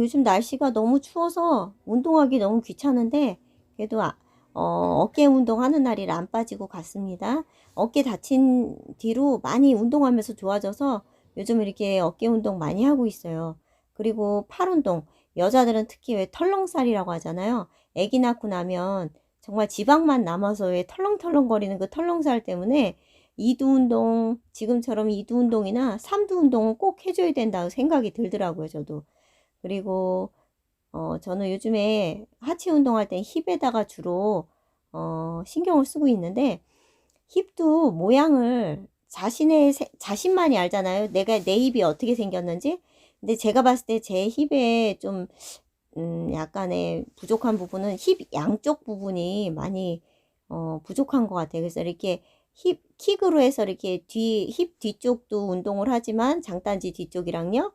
요즘 날씨가 너무 추워서 운동하기 너무 귀찮은데 그래도 아, 어, 어깨 운동하는 날이라 안 빠지고 갔습니다. 어깨 다친 뒤로 많이 운동하면서 좋아져서 요즘 이렇게 어깨 운동 많이 하고 있어요. 그리고 팔 운동. 여자들은 특히 왜 털렁살이라고 하잖아요. 아기 낳고 나면 정말 지방만 남아서 왜 털렁털렁거리는 그 털렁살 때문에 이두 운동, 지금처럼 이두 운동이나 삼두 운동은 꼭 해줘야 된다고 생각이 들더라고요, 저도. 그리고, 어, 저는 요즘에 하체 운동할 때 힙에다가 주로, 어, 신경을 쓰고 있는데, 힙도 모양을 자신의, 세- 자신만이 알잖아요. 내가, 내 힙이 어떻게 생겼는지. 근데 제가 봤을 때 제 힙에 좀, 음, 약간의 부족한 부분은 힙 양쪽 부분이 많이, 어, 부족한 것 같아요. 그래서 이렇게 힙, 킥으로 해서 이렇게 뒤, 힙 뒤쪽도 운동을 하지만 장단지 뒤쪽이랑요,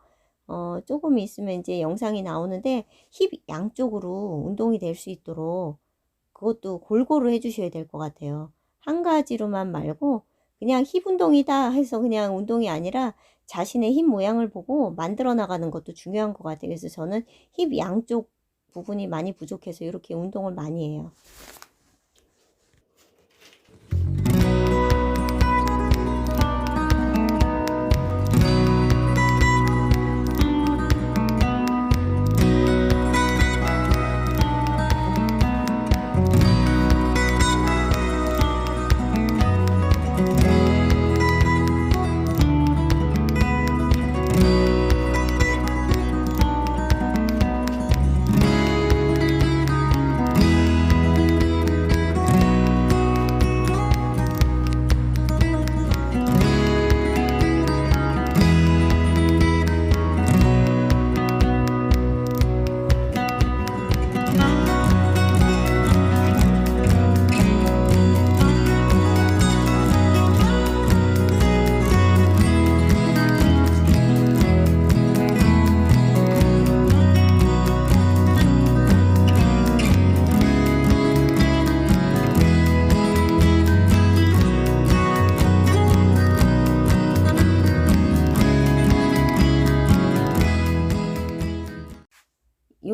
어, 조금 있으면 이제 영상이 나오는데 힙 양쪽으로 운동이 될 수 있도록 그것도 골고루 해주셔야 될 것 같아요. 한 가지로만 말고 그냥 힙 운동이다 해서 그냥 운동이 아니라 자신의 힙 모양을 보고 만들어 나가는 것도 중요한 것 같아요. 그래서 저는 힙 양쪽 부분이 많이 부족해서 이렇게 운동을 많이 해요.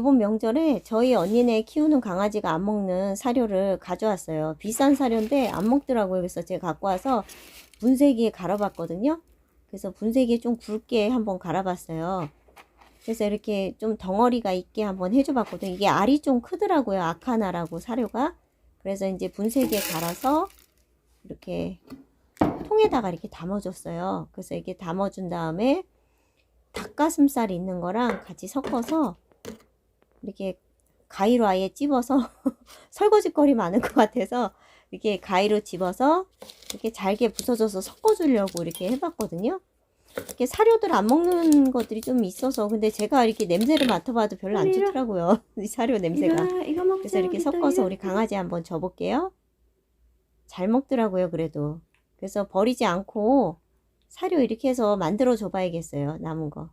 이번 명절에 저희 언니네 키우는 강아지가 안 먹는 사료를 가져왔어요. 비싼 사료인데 안 먹더라고요. 그래서 제가 갖고 와서 분쇄기에 갈아봤거든요. 그래서 분쇄기에 좀 굵게 한번 갈아봤어요. 그래서 이렇게 좀 덩어리가 있게 한번 해줘봤거든요. 이게 알이 좀 크더라고요. 아카나라고 사료가. 그래서 이제 분쇄기에 갈아서 이렇게 통에다가 이렇게 담아줬어요. 그래서 이렇게 담아준 다음에 닭가슴살 있는 거랑 같이 섞어서 이렇게 가위로 아예 찝어서 설거지거리 많은 것 같아서 이렇게 가위로 집어서 이렇게 잘게 부서져서 섞어주려고 이렇게 해봤거든요. 이렇게 사료들 안 먹는 것들이 좀 있어서 근데 제가 이렇게 냄새를 맡아봐도 별로 안. 좋더라고요. 이 사료 냄새가. 이거, 이거 먹자. 그래서 이렇게 섞어서. 우리 강아지 한번 줘볼게요. 잘 먹더라고요, 그래도. 그래서 버리지 않고 사료 이렇게 해서 만들어 줘봐야겠어요, 남은 거.